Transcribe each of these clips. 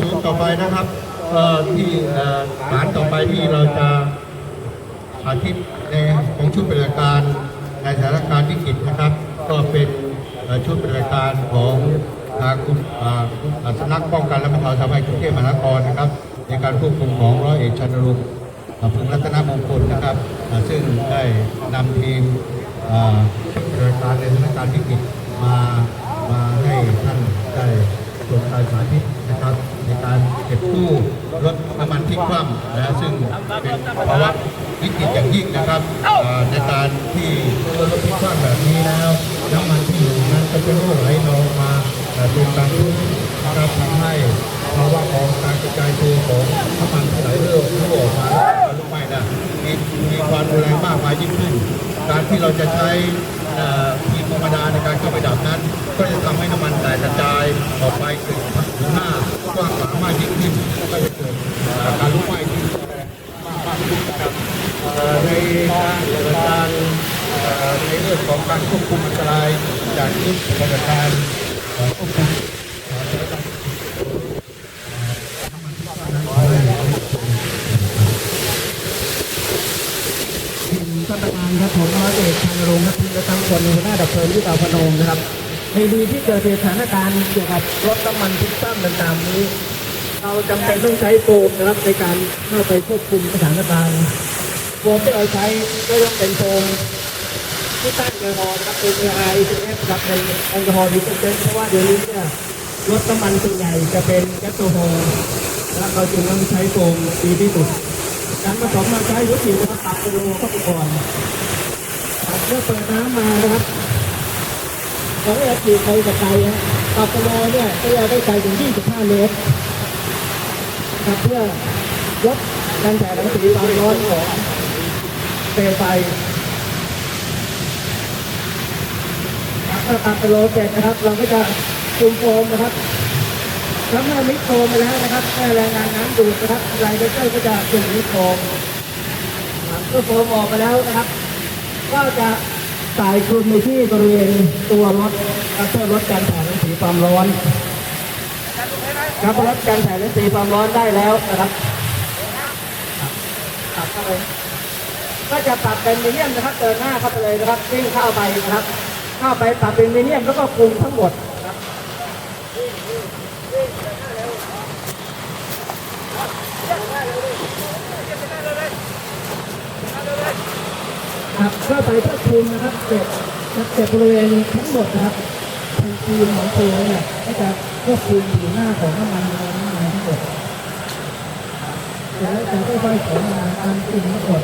ศูนต่อไปนะครับที่ฐานต่อไปที่เราจะสาธิตในของชุดปฏิบัติการในสถานการณ์วิกฤตนะครับ ก็เป็นชุดปฏิบัติการของทางคุณอ่าอ่าสำนักป้องกันและบรรเทาสาธารณภัยกรุงเทพมหานครนะครับ ในการควบคุมของร้อยเอกชันนรงค์อ่าพึงรัตนมงคลนะครับ ซึ่งได้นำทีมชุดปฏิบัติการในสถานการณ์วิกฤตมามาให้ท่านได้ ส่วนการสาธิตนะครับในการเก็บตู้รถน้ำมันที่คว่ำนะซึ่งเป็นภาวะวิกฤตอย่างยิ่งนะครับอ่าในการที่รถที่คว่ำแบบนี้แล้วน้ำมันที่อยู่นั้นก็จะรั่วไหลนองมาเอ่อเป็นบางรุ่นนะครับทำให้ภาวะของการกระจายตัวของน้ำมันที่ไหลเรื่อรั่วออกมาแล้วลุกไหม้นะมีมีความรุนแรงมากมายยิ่งขึ้น การที่เราจะใช้ ทีมธรรมดาในการเข้าไปดับนั้น ก็จะทำให้น้ำมันแตกกระจายออกไปถึงถึงหน้ากว้างขวางมากยิ่งขึ้นก็จะเกิดการลุกไหม้ที่รุนแรงมากขึ้นครับในการปฏิบัติการในเรื่องของการควบคุมอันตรายจากที่ปฏิบัติการควบคุมเอ่อสถานการณ์ ทีมท่านประธาน ครับผมร้อยเอกชันรงค์ครับทีมประจำคนในหัวหน้าดับเพลิงที่ดาวพนมนะครับในดีที่เกิดเหตุสถานการณ์เกี่ยวกับรถน้ำมันพิกซัมต่างๆนี้ เราจำเป็นต้องใช้โฟมนะครับในการเข้าไปควบคุมสถานการณ์โฟมที่เราใช้ก็ต้องเป็นโฟมที่ต้านแอลกอฮอล์นะครับเป็น AI เป็น F ครับเป็นแอลกอฮอล์ดีเซนเพราะว่าเดี๋ยวนี้เนี่ยรถน้ำมันส่วนใหญ่จะเป็นแก๊สโซฮอล์และเราจึงต้องใช้โฟมดีที่สุด การผสมเราใช้วัตถุนะครับตัดไปลงเข้าไปก่อนตัดเมื่อเปิดน้ำมานะครับเราก็จะฉีไปกับไกลนะตัดไปลงเนี่ยก็จะได้ไกลถึง 25 เมตรครับเพื่อลดการแผ่รังสีความร้อนของเปลวไฟตัดไปโลเสร็จนะครับ เราก็จะคุมโฟมนะครับ แล้วเมื่อมิโฟมไปแล้วนะครับแม่แรงงานน้ำดูดนะครับไลเบเตอร์ก็จะจุ่มมิโฟมเมื่อโฟมออกไปแล้วนะครับ ก็จะใส่คลุมในที่บริเวณตัวรถครับเพื่อลดการแผ่รังสีความร้อน ครับลดการแผ่รังสีความร้อนได้แล้วนะครับตัดเข้าไปก็จะปรับเป็นมีเดียมนะครับเดินหน้าเข้าไปเลยนะครับวิ่งเข้าไปนะครับ เข้าไปปรับเป็นมีเดียมแล้วก็คุมทั้งหมด นะครับเข้าไปเพื่อคุมนะครับเก็บเก็บบริเวณทั้งหมดนะครับทีมของตัวเนี่ยก็จะควบคุมอยู่หน้าของน้ำมันน้ำมันทั้งหมดแล้วจะค่อยๆถอมาตามกลุ่มทั้งหมด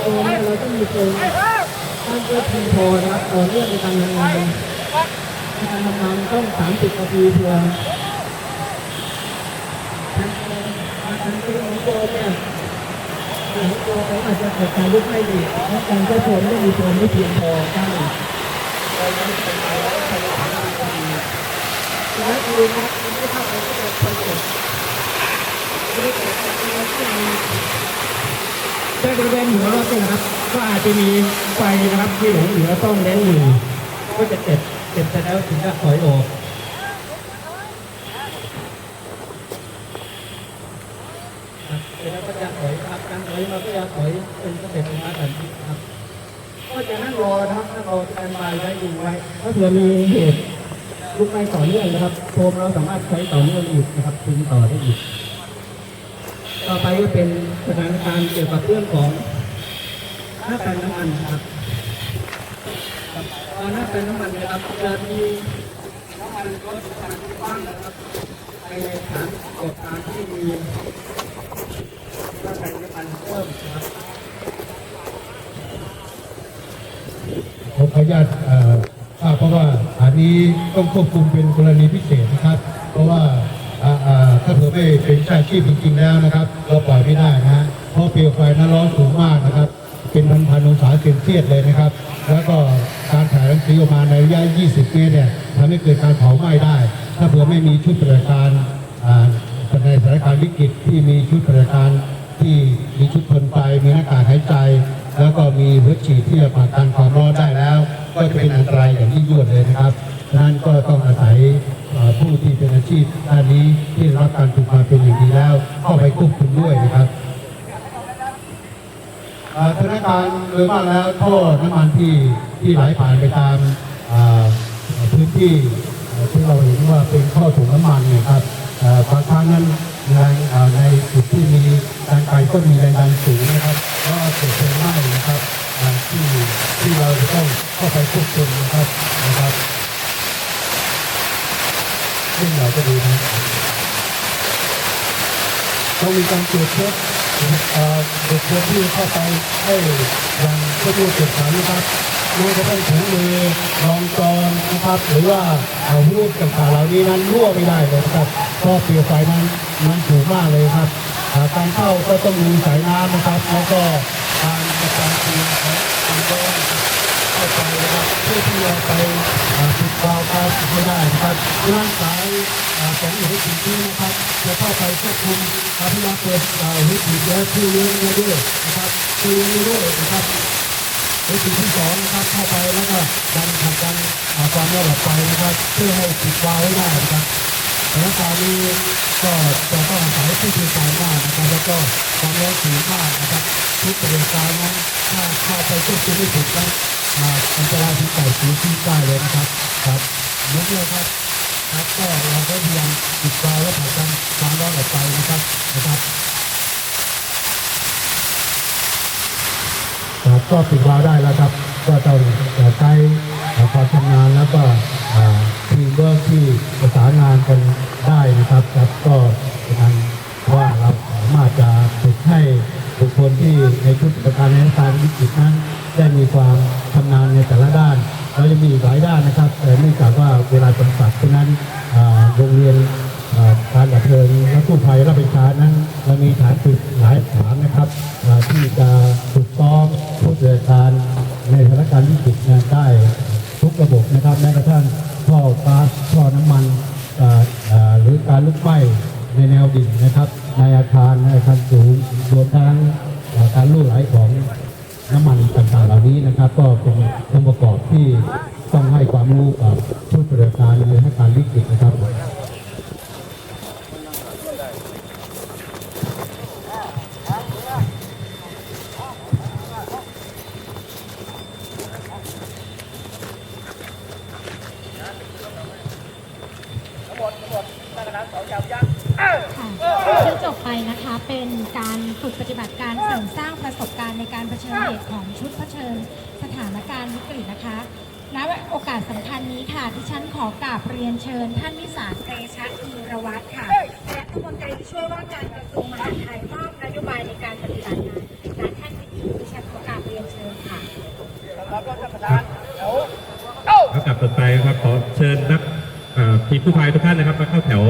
โอ้เนี่ยเราต้องมีโปรตามเพื่อทีมพอนะครับต่อเนื่องในการทำงานการทำงานต้อง 30นาทีเพื่อทางทางทีมของโปรเนี่ย ขอาอาจจะเกิดการลุกไม่ดีเพราะการใช้โปรไม่มีโปรไม่เพียงพอได้เราต้องเป็นไปแล้วภายใน30นทีและทีนะครับทีมที่เข้าไปก็จะคอยกดในบริเวณหัวรถเนี่ยนะครับ ก็อาจจะมีไฟนะครับที่หลงเหลือต้องเน้นอยู่ก็จะเก็บเก็บไปแล้วถึงจะถอยออกครับเสร็จแล้วก็จะถอยครับการถ อยมาก็จะถอยเป็นสเต็ปมาแบบนี้ครับก็จะนั่งรอนะครับนั่งรอแตนบายไว้ดูไว้ถ้าเผื่อมีเหตุลุกไหม้ต่อเนื่องนะครับโฟมเราสามารถใช้ต่อเนื่องอีกนะครับถึงต่อได้อีก ต่อไปก็เป็นสถานการณ์เกี่ยวกับเรื่องของหน้าแปลงน้ำมันครับตอนหน้าแปลงน้ำมันนะครับจะมีน้ำมันรถทางบ้างนะครับในฐานกดการที่มีหน้าแปลงน้ำมัน เพิ่มนะครับผมขออนุญาตเอ่อทราบเพราะว่าอันนี้ต้องควบคุมเป็นกรณีพิเศษนะครับ เพราะว่าถ้าเผื่อไม่เป็นชาชีพจริงๆแล้วนะครับ เราปล่อยไม่ได้นะฮะเพราะเปลวไฟนั้นร้อนสูงมากนะครับ เป็นพันพันๆองศาเซนเซียสเลยนะครับ แล้วก็การถ่ายรังสีออกมาในระยะ 20 เมตรเนี่ยทำให้เกิดการเผาไหม้ได้ ถ้าเผื่อไม่มีชุดปฏิบัติการในสถานการณ์วิกฤตที่มีชุดปฏิบัติการ ที่มีชุดทนไฟมีหน้ากากหายใจ แล้วก็มีหัวฉีดที่จะผลักดันความร้อนได้แล้ว ก็จะเป็นอันตรายอย่างยิ่งยวดเลยนะครับนั้นก็ต้องอาศัยผู้ที่เป็นอาชีพด้านนี้ที่รับการฝึกมาเป็นอย่างดีแล้วเข้าไปควบคุมด้วยนะครับสถานการณ์โดยมากแล้วท่อน้ำมันที่ที่ไหลผ่านไปตามพื้นที่ที่เราเห็นว่าเป็นท่อส่งน้ำมันเนี่ยครับบางครั้งนั้นในในจุดที่มี การไกลก็มีแรงดันสูงนะครับก็เกิดเพลิงไหม้นะครับที่ที่เราจะต้องเข้าไปควบคุมนะครับนะครับซึ่งเราก็ดูนะต้องมีการตรวจเช็คเอ่อบุคคลที่เข้าไปให้ยังผู้ดูตรวจสารนะครับไม่กระทั่งถุงมือรองจอนะครับ หรือว่าเอารูปต่างๆเหล่านี้นั้นรั่วไม่ได้เลยนะครับเพราะเปลวไฟนั้นมันสูงมากเลยครับ การเข้าก็ต้องมีสายน้ำนะครับ แล้วก็การกระจายตัวของความร้อนนะครับเข้าไปนะครับเพื่อที่จะไปติดต่อการไม่ได้นะครับร่างกายของอยู่ในจุดนี้นะครับ จะเข้าไปควบคุมการพิจารณาเปิดวิธีและคือเลี้ยงเนื้อด้วยนะครับคือเลี้ยงด้วยนะครับวิธีที่สองนะครับเข้าไปแล้วก็ดันผลักดันความร้อนออกไปนะครับ เพื่อให้ติดวาล์วไว้ได้นะครับ สถานการณ์นี้ก็จะต้องอาศัยผู้เชี่ยวชาญมากนะครับแล้วก็ความร้อนสูงมากนะครับทุกประเด็นการนั้นถ้าเข้าไปควบคุมไม่ถูกนั้นอันตรายที่ไก่สีที่ได้เลยนะครับครับยกเลยครับครับก็เราก็พยายามติดกาวและผลักดันความร้อนออกไปนะครับนะครับครับก็ปิดวาล์วได้แล้วครับ ก็ต้องใช้ความชำนาญแล้วก็ทีมเวิร์ งานกันได้นะครับครับก็เป็นอันว่าเราสามารถจะฝึกให้บุคคลที่ในชุดประการในการวิกฤตนั้น ได้มีความชำนาญในแต่ละด้านเราจะมีหลายด้านนะครับแต่เนื่องจากว่าเวลาจำกัดฉะนั้นโรงเรียนการดับเพลิงและกู้ภัยรับผิดชอบนั้นเรามีฐานฝึกหลายฐานนะครับที่จะฝึกซ้อมผู้เชี่ยวชาญในสถานการณ์วิกฤตได้ทุกระบบนะครับแม้กระทั่งท่อก๊าซท่อน้ำมัน หรือการลุกไหม้ในแนวดิ่งนะครับในอาคารในอาคารสูงรวมทั้งการลู่ไหลของน้ำมันต่างๆเหล่านี้นะครับ ก็เป็นองค์ประกอบที่ต้องให้ความรู้กับผู้ประกอบการในสถานการณ์วิกฤตนะครับ ไปนะคะเป็นการฝึกปฏิบัติการเสริมสร้างประสบการณ์ในการเผชิญเหตุของชุดเผชิญสถานการณ์วิกฤตนะคะณโอกาสสำคัญนี้ค่ะที่ฉันขอกราบเรียนเชิญ ท่านวิสารเตชะธีรวัตรค่ะรัฐมนตรีช่วยว่าการกระทรวงมหาดไทยมอบนโยบายในการปฏิบัติงานและท่านวิทยุดิฉันขอกราบเรียนเชิญค่ะครับกลับต่อไปครับขอเชิญนักเอ่อทีมผู้ภัยทุกท่านนะครับมาเข้าแถว